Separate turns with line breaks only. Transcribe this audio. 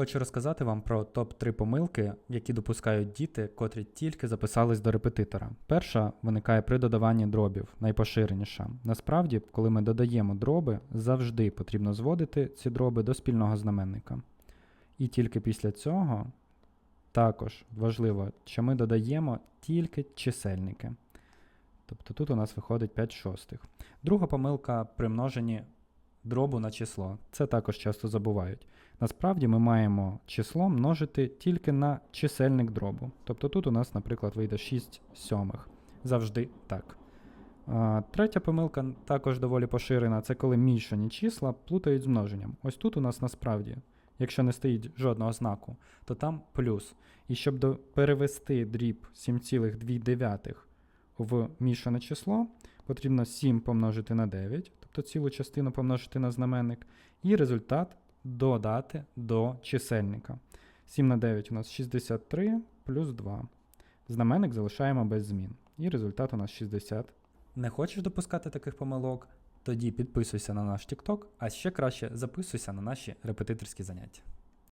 Хочу розказати вам про топ-3 помилки, які допускають діти, котрі тільки записались до репетитора. Перша виникає при додаванні дробів, найпоширеніша. Насправді, коли ми додаємо дроби, завжди потрібно зводити ці дроби до спільного знаменника. І тільки після цього також важливо, що ми додаємо тільки чисельники. Тобто тут у нас виходить 5 шостих. Друга помилка при множенні дробу на число. Це також часто забувають. Насправді ми маємо число множити тільки на чисельник дробу. Тобто тут у нас, наприклад, вийде 6 сьомих. Завжди так. Третя помилка також доволі поширена, це коли мішані числа плутають з множенням. Ось тут у нас насправді, якщо не стоїть жодного знаку, то там плюс. І щоб перевести дріб 7,2 в мішане число, потрібно 7 помножити на 9, тобто цілу частину помножити на знаменник, і результат додати до чисельника. 7 на 9 у нас 63 плюс 2. Знаменник залишаємо без змін. І результат у нас 60. Не хочеш допускати таких помилок? Тоді підписуйся на наш TikTok, а ще краще записуйся на наші репетиторські заняття.